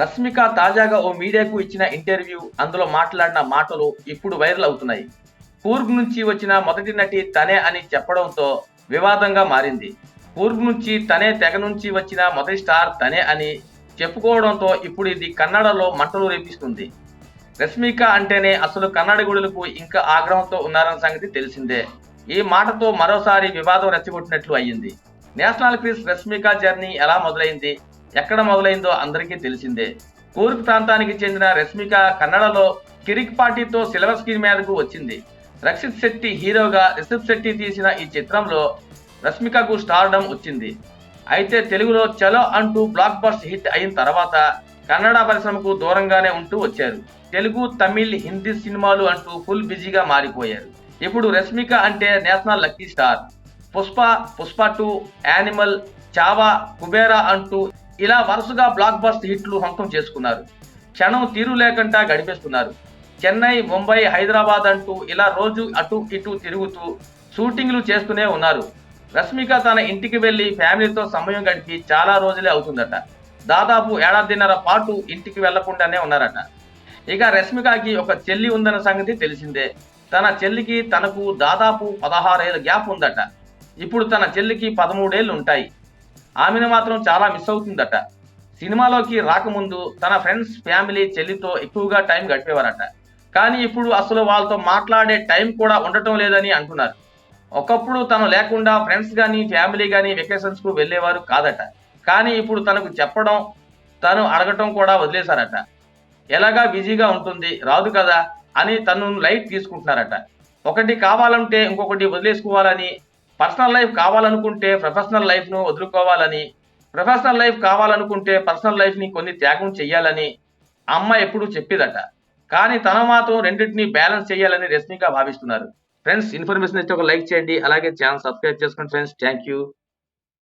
రష్మిక తాజాగా ఓ మీడియాకు ఇచ్చిన ఇంటర్వ్యూ అందులో మాట్లాడిన మాటలు ఇప్పుడు వైరల్ అవుతున్నాయి. కూర్గ్ నుంచి వచ్చిన మొదటి నటి తనే అని చెప్పడంతో వివాదంగా మారింది. కూర్గ్ నుంచి తనే తెగ నుంచి వచ్చిన మొదటి స్టార్ తనే అని చెప్పుకోవడంతో ఇప్పుడు ఇది కన్నడలో మంటలు రేపిస్తుంది. రష్మిక అంటేనే అసలు కన్నడగుడులకు ఇంకా ఆగ్రహంతో ఉన్నారన్న సంగతి తెలిసిందే. ఈ మాటతో మరోసారి వివాదం రెచ్చగొట్టినట్లు అయ్యింది. నేషనల్ క్రిస్ రష్మిక జర్నీ ఎలా మొదలైంది? ఎక్కడ మొదలైందో అందరికీ తెలిసిందే. కూర్గ్ ప్రాంతానికి చెందిన రష్మిక కన్నడలో కిరిక్ పార్టీతో సిల్వర్ స్క్రీన్ మీదకు వచ్చింది. రక్షిత్ శెట్టి హీరోగా రిషబ్ శెట్టి తీసిన ఈ చిత్రంలో రష్మికకు స్టార్డం వచ్చింది. అయితే తెలుగులో చలో అంటూ బ్లాక్ బస్ట్ హిట్ అయిన తర్వాత కన్నడ పరిశ్రమకు దూరంగానే ఉంటూ వచ్చారు. తెలుగు తమిళ్ హిందీ సినిమాలు అంటూ ఫుల్ బిజీగా మారిపోయారు. ఇప్పుడు రష్మిక అంటే national lucky star. Pushpa Pushpa two Animal Chhaava Kubera అంటూ ఇలా వరుసగా బ్లాక్ బస్ట్ హిట్లు సొంతం చేసుకున్నారు. క్షణం తీరు లేకుండా గడిపేస్తున్నారు. చెన్నై ముంబై హైదరాబాద్ అంటూ ఇలా రోజు అటు ఇటు తిరుగుతూ షూటింగ్లు చేస్తూనే ఉన్నారు. రష్మిక తన ఇంటికి వెళ్ళి ఫ్యామిలీతో సమయం గడిపి చాలా రోజులే అవుతుందట. దాదాపు ఏడాదిన్నర పాటు ఇంటికి వెళ్ళకుండానే ఉన్నారట. ఇక రష్మికకి ఒక చెల్లి ఉందన్న సంగతి తెలిసిందే. తన చెల్లికి తనకు దాదాపు పదహారేళ్ళ గ్యాప్ ఉందట. ఇప్పుడు తన చెల్లికి పదమూడేళ్ళు ఉంటాయి. ఆమెను మాత్రం చాలా మిస్ అవుతుందట. సినిమాలోకి రాకముందు తన ఫ్రెండ్స్ ఫ్యామిలీ చెల్లితో ఎక్కువగా టైం గడిపేవారట. కానీ ఇప్పుడు అసలు వాళ్ళతో మాట్లాడే టైం కూడా ఉండటం లేదని అంటున్నారు. ఒకప్పుడు తను లేకుండా ఫ్రెండ్స్ కానీ ఫ్యామిలీ కానీ వెకేషన్స్కు వెళ్ళేవారు కాదట. కానీ ఇప్పుడు తనకు చెప్పడం తను అడగటం కూడా వదిలేశారట. ఎలాగా బిజీగా ఉంటుంది రాదు కదా అని తను లైట్ తీసుకుంటున్నారట. ఒకటి కావాలంటే ఇంకొకటి వదిలేసుకోవాలని పర్సనల్ లైఫ్ కావాలనుకుంటే ప్రొఫెషనల్ లైఫ్ను వదులుకోవాలని ప్రొఫెషనల్ లైఫ్ కావాలనుకుంటే పర్సనల్ లైఫ్ని కొన్ని త్యాగం చెయ్యాలని అమ్మ ఎప్పుడు చెప్పేదట. కానీ తన మాత్రం రెండింటిని బ్యాలెన్స్ చేయాలని రష్మిక భావిస్తున్నారు. ఫ్రెండ్స్ ఇన్ఫర్మేషన్ ఇస్తే ఒక లైక్ చేయండి అలాగే ఛానల్ సబ్స్క్రైబ్ చేసుకోండి ఫ్రెండ్స్. Thank you.